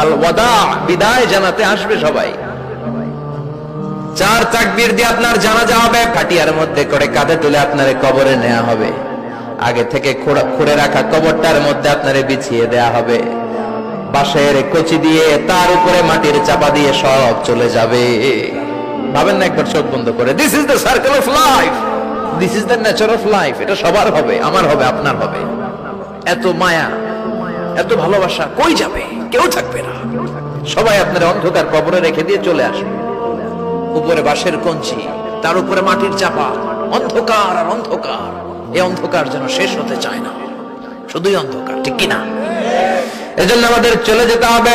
আল ওয়াদা বিদায় জানাতে আসবে সবাই। চার দিয়ে আপনার জানাজা হবে, খাটিয়ার মধ্যে করে কাঁধে তুলে আপনারে কবরে নেওয়া হবে। আগে থেকে খুঁড়ে রাখা কবরটার মধ্যে আপনারে বিছিয়ে দেয়া হবে। কচি দিয়ে তার উপরে মাটির চাপা দিয়ে সব চলে যাবে। ভাবেন না একবার চোখ বন্ধ করে this is the circle of life this is the nature of life এটা সবার হবে, আমার হবে, আপনার হবে। এত মায়া, এত ভালোবাসা কই যাবে? কেউ থাকবে না। সবাই আপনার অন্ধকার কবরে রেখে দিয়ে চলে আসবে উপরে বাঁশের কঞ্চি, তার উপরে মাটির চাপা, অন্ধকার আর অন্ধকার। এই অন্ধকার যেন শেষ হতে চায় না। শুধুই অন্ধকার, ঠিক কিনা? এজন্য আমাদের চলে যেতে হবে।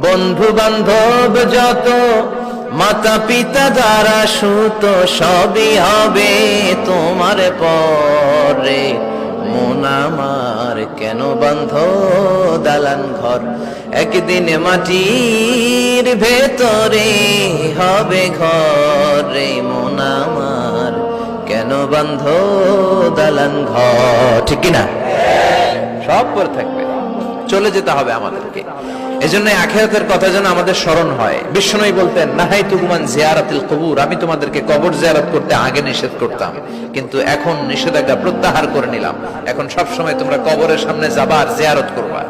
বন্ধু বান্ধব যত মাতা পিতা দ্বারা সুত, সবই হবে তোমার পরে। মন আমার কেন বন্ধ দালান ঘর? একদিন মাটির ভেতরে হবে ঘরে। মন আমার কেন বন্ধ দালান ঘর? ঠিক কিনা? সব পরে থাকবে। চলে যেতে হবে আমাদেরকে। এজন্য আখেরাতের কথা যেন আমাদের স্মরণ হয়। বিষ্ণুই বলতেন, নাহাই তুগুমান জিয়ারাতিল কবুর, আমি তোমাদেরকে কবর জিয়ারত করতে আগে নিষেধ করতাম, কিন্তু এখন নিষেধাজ্ঞা প্রত্যাহার করে নিলাম। এখন সব সময় তোমরা কবরের সামনে যাবা আর জিয়ারত করবা।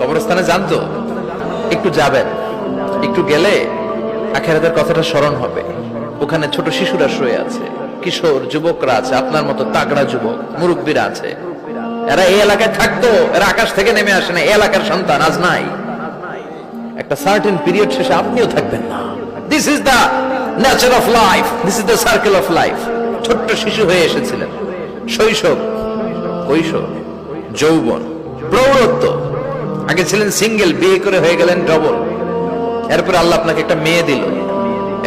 কবরস্থানে জানতো একটু যাবেন। একটু গেলে আখেরাতের কথাটা স্মরণ হবে। ওখানে ছোট শিশুরা শুয়ে আছে, কিশোর, যুবকরা আছে, আপনার মতো তাগড়া যুবক, মুরব্বীরা আছে। এরা এই এলাকায় থাকতো, এরা আকাশ থেকে নেমে আসে না এলাকার সন্তান আজ নাই। একটা সার্টেন পিরিয়ড শেষে আপনিও থাকবেন না। This is the nature of life this is the circle of life ছোট্ট শিশু হয়ে এসেছিলেন। শৈশব, কৈশোর, যৌবন, প্রৌঢ়ত্ব। আগে ছিলেন সিঙ্গেল বিয়ে করে হয়ে গেলেন ডবল এরপরে আল্লাহ আপনাকে একটা মেয়ে দিল।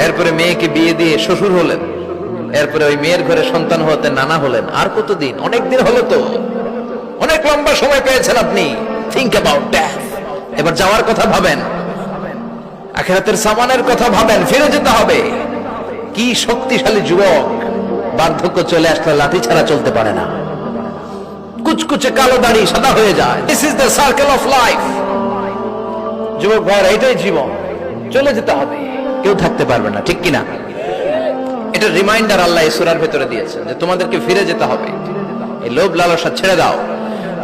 এরপরে মেয়েকে বিয়ে দিয়ে শ্বশুর হলেন। এরপরে ওই মেয়ের ঘরে সন্তান হতে নানা হলেন। আর কতদিন? অনেক দিন হলো তো। অনেক লম্বা সময় পেয়েছেন আপনি। থিঙ্ক অ্যাবাউট ড্যাথ এবার যাওয়ার কথা ভাবেন। আখেরাতের সামানের কথা ভাবেন। ফিরে যেতে হবে। কি শক্তিশালী যুবক। বার্ধক্য চলে আসলে লাঠি ছাড়া চলতে পারে না। কুচকুচে কালো দাড়ি সাদা হয়ে যায়। This is the circle of life যুবক ভাইয়ের, এটাই জীবন। চলে যেতে হবে। কেউ থাকতে পারবে না, ঠিক কিনা? এটা রিমাইন্ডার আল্লাহ এই সূরার ভেতরে দিয়েছেন যে তোমাদেরকে ফিরে যেতে হবে। এই লোভ লালসা ছেড়ে দাও।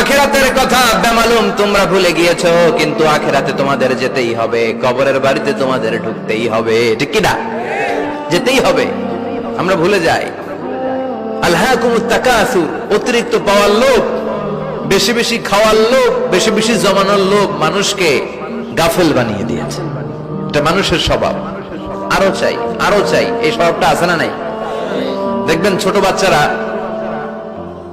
আখেরাতের কথা বেমালুম তোমরা ভুলে গিয়েছো, কিন্তু আখেরাতে তোমাদের যেতেই হবে, কবরের বাড়িতে তোমাদের ঢুকতেই হবে, ঠিক কি না? যেতেই হবে, আমরা ভুলে যাই। অতিরিক্ত পাওয়ার লোভ, বেশি বেশি খাওয়ার লোভ, বেশি বেশি জমানোর লোভ মানুষকে গাফেল বানিয়ে দিয়েছে। এটা মানুষের স্বভাব। আরও চাই আরও চাই, এই স্বভাবটা আছে না নাই? দেখবেন ছোট বাচ্চারা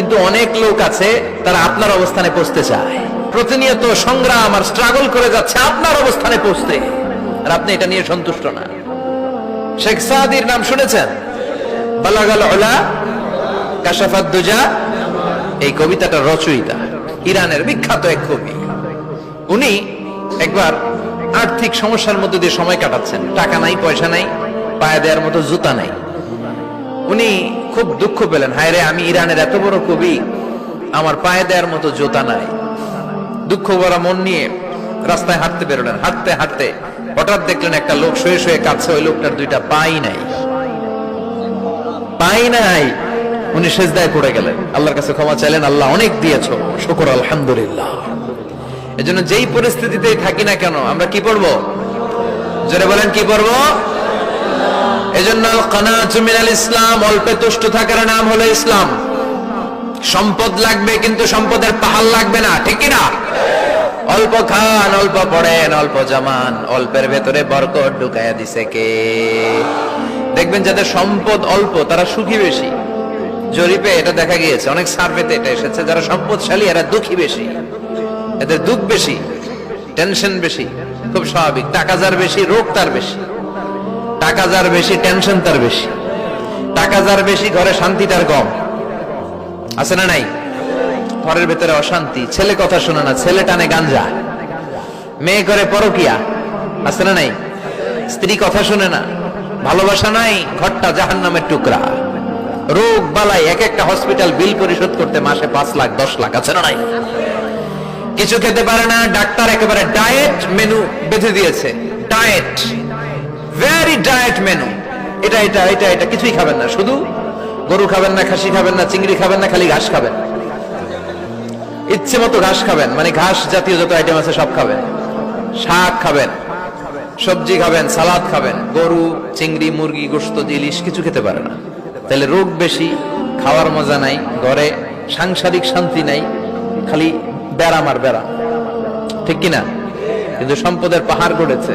কিন্তু অনেক লোক আছে, তারা আপনার অবস্থানে পৌঁছতে চায়। প্রতিনিয়ত সংগ্রাম আর স্ট্রাগল করে যাচ্ছে আপনার অবস্থানে পৌঁছতে। আর আপনি এটা নিয়ে সন্তুষ্ট না। শেখ সাদির নাম শুনেছেন? এই কবিতাটা রচয়িতা, ইরানের বিখ্যাত এক কবি। উনি একবার আর্থিক সমস্যার মধ্যে দিয়ে সময় কাটাচ্ছেন। টাকা নাই, পয়সা নাই, পায়ে দেওয়ার মতো জুতা নাই। উনি খুব দুঃখ পেলেন। হায় রে, আমি ইরানের এত বড় কবি, আমার পায়ে দেওয়ার মতো জুতা নাই। দুঃখ ভরা মন নিয়ে রাস্তায় হাঁটতে বেরোলেন। হাঁটতে হাঁটতে হঠাৎ দেখলেন একটা লোক শুয়ে শুয়ে কাঁদছে, ওই লোকটার দুইটা পাই নাই। পাই নাই। উনি সেজদায় পড়ে গেলেন। আল্লাহর কাছে ক্ষমা চাইলেন, আল্লাহ অনেক দিয়েছ। শুকর, আলহামদুলিল্লাহ। এজন্য যেই পরিস্থিতিতেই থাকি না কেন, আমরা কি পড়ব? জোরে বলেন, কি পড়ব? এজন্য কানাতু মিনাল ইসলাম অল্পে তুষ্ট থাকার নাম হলো ইসলাম। সম্পদ লাগবে কিন্তু সম্পদের পাহাড় লাগবে না, ঠিক না? অল্প খান, অল্প পড়েন, অল্প জামান, অল্পের ভেতরে বরকত ঢুকাইয়া দিছে কে? দেখবেন যাদের সম্পদ অল্প, তারা সুখী বেশি। জরিপে এটা দেখা গিয়েছে, অনেক সার্ভেতে এটা এসেছে, যারা সম্পদশালী, এরা দুঃখী বেশি। এদের দুঃখ বেশি, টেনশন বেশি, খুব স্বাভাবিক। টাকা যার বেশি, রোগ তার বেশি। টাকা যার বেশি টেনশন তার বেশি। টাকা যার বেশি, ঘরে শান্তি তার কম। আছে না নাই? ঘরের ভেতরে অশান্তি। ছেলে কথা শোনে না, ছেলে টানে গাঞ্জা। মেয়ে করে পরকিয়া। আছে না নাই? স্ত্রী কথা শুনে না। ভালোবাসা নাই, ঘরটা জাহান নামের টুকরা। রোগ বালাই এক একটা হসপিটাল বিল পরিশোধ করতে মাসে পাঁচ লাখ, দশ লাখ। আছে না নাই? কিছু খেতে পারে না, ডাক্তার একেবারে ডায়েট মেনু বেঁধে দিয়েছে। ডায়েট ভেরি ডায়েট মেনু এটা এটা এটা এটা কিছুই খাবেন না। শুধু গরু খাবেন না, খাসি খাবেন না, চিংড়ি খাবেন না, খালি ঘাস খাবেন। ইচ্ছে মতো ঘাস খাবেন। মানে ঘাস জাতীয় যত আইটেম আছে সব খাবেন। শাক খাবেন, সবজি খাবেন, সালাদ খাবেন। গরু, চিংড়ি, মুরগি, গোস্ত, ইলিশ কিছু খেতে পারে না। তাহলে রোগ বেশি, খাওয়ার মজা নাই, ঘরে সাংসারিক শান্তি নাই, খালি ব্যারাম আর ব্যারাম ঠিক কিনা? কিন্তু সম্পদের পাহাড় গড়েছে।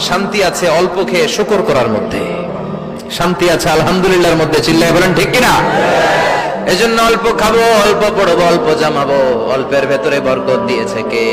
শান্তি আছে অল্প খেয়ে শুকর করার মধ্যে। শান্তি আছে আলহামদুলিল্লাহর মধ্যে, চিল্লায় বলেন, ঠিক কিনা? এজন্য অল্প খাব, অল্প পড়ব, অল্প জামাবো, অল্পের ভেতরে বরকত দিয়েছে কে?